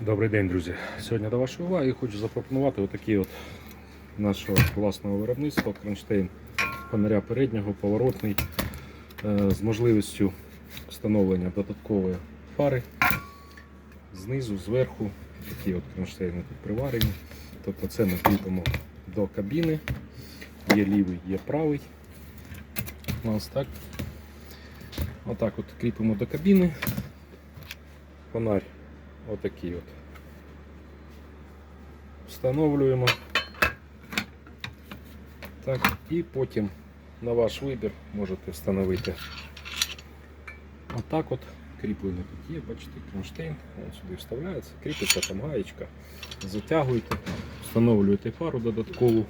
Добрий день, друзі. Сьогодні до вашої уваги хочу запропонувати отакий от нашого власного виробництва кронштейн фонаря переднього, поворотний, е, з можливістю встановлення додаткової фари знизу, зверху. Такі от кронштейни тут приварені. Тобто це ми кріпимо до кабіни. Є лівий, є правий. Ось так. Отак от кріпимо до кабіни. Фонарь отакий от. Встановлюємо. Так, і потім на ваш вибір можете встановити отак от. Кріплення тут є, бачите, кронштейн, він сюди вставляється, кріпиться там гаєчка, затягуєте, встановлюєте фару додаткову.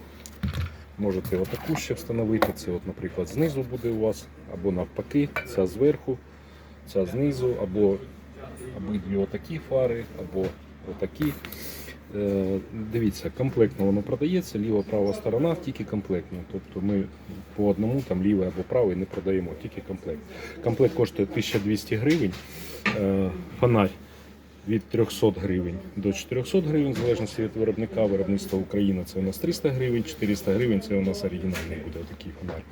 Можете отаку ще встановити. Це, от, наприклад, знизу буде у вас, або навпаки, ця зверху, ця знизу, або обидві отакі фари, або отакі. Е, Дивіться, комплектно воно продається, ліва права сторона тільки комплектно. Тобто ми по одному там лівий або правий не продаємо, тільки комплект. Комплект коштує 1200 гривень. Е, Фонарь від 300 гривень до 400 гривень, в залежності від виробника. Виробництва Україна це у нас 300 гривень, 400 гривень це у нас оригінальний буде такий фонарь.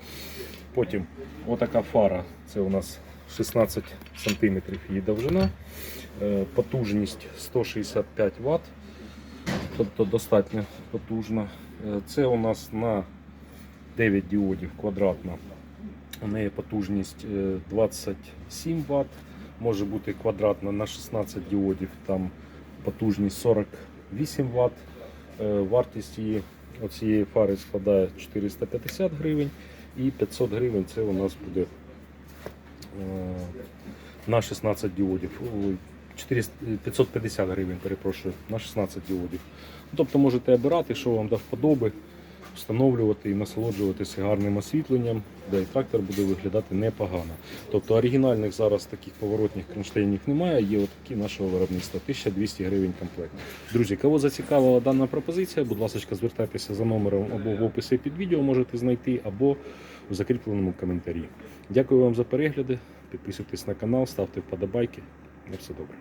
Потім отака фара, це у нас 16 см її довжина, Е, потужність 165 Вт, тобто достатньо потужна. Е, Це у нас на 9 діодів квадратна. У неї потужність е, 27 Вт, може бути квадратна на 16 діодів, там потужність 48 Вт. Е, Вартість її оцієї фари складає 450 гривень і 500 гривень це у нас буде е, на 16 діодів. 550 гривень, перепрошую, на 16 діодів. Тобто можете обирати, що вам до вподоби, встановлювати і насолоджуватися гарним освітленням, де і трактор буде виглядати непогано. Тобто оригінальних зараз таких поворотних кронштейнів немає, є отакі нашого виробництва 1200 гривень комплект. Друзі, кого зацікавила дана пропозиція, будь ласка, звертайтеся за номером або в описі під відео можете знайти, або в закріпленому коментарі. Дякую вам за перегляди. Підписуйтесь на канал, ставте вподобайки. На все добре.